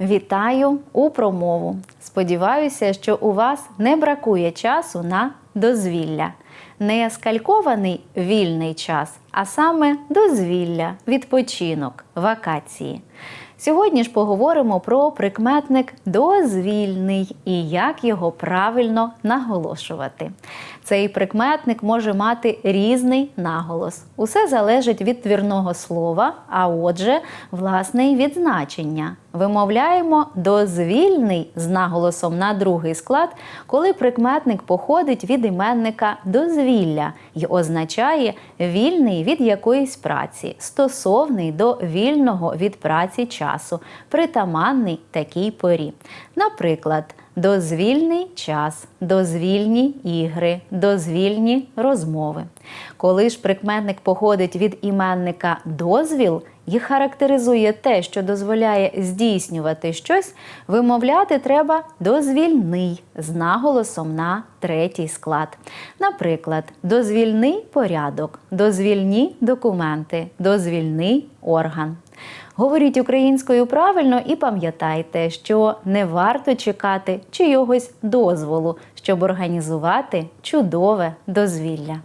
Вітаю у промову. Сподіваюся, що у вас не бракує часу на дозвілля. Не скалькований вільний час, а саме дозвілля, відпочинок, вакації. Сьогодні ж поговоримо про прикметник дозвільний і як його правильно наголошувати. Цей прикметник може мати різний наголос. Усе залежить від твірного слова, а отже, власне, і від. Вимовляємо дозвільний з наголосом на другий склад, коли прикметник походить від іменника дозвілля і означає вільний від якоїсь праці, стосовний до вільного від праці часу, притаманний такій порі. Наприклад, дозвільний час, дозвільні ігри, дозвільні розмови. Коли ж прикметник походить від іменника дозвіл і характеризує те, що дозволяє здійснювати щось, вимовляти треба дозвільний з наголосом на третій склад. Наприклад, дозвільний порядок, дозвільні документи, дозвільний орган. Говоріть українською правильно і пам'ятайте, що не варто чекати чийогось дозволу, щоб організувати чудове дозвілля.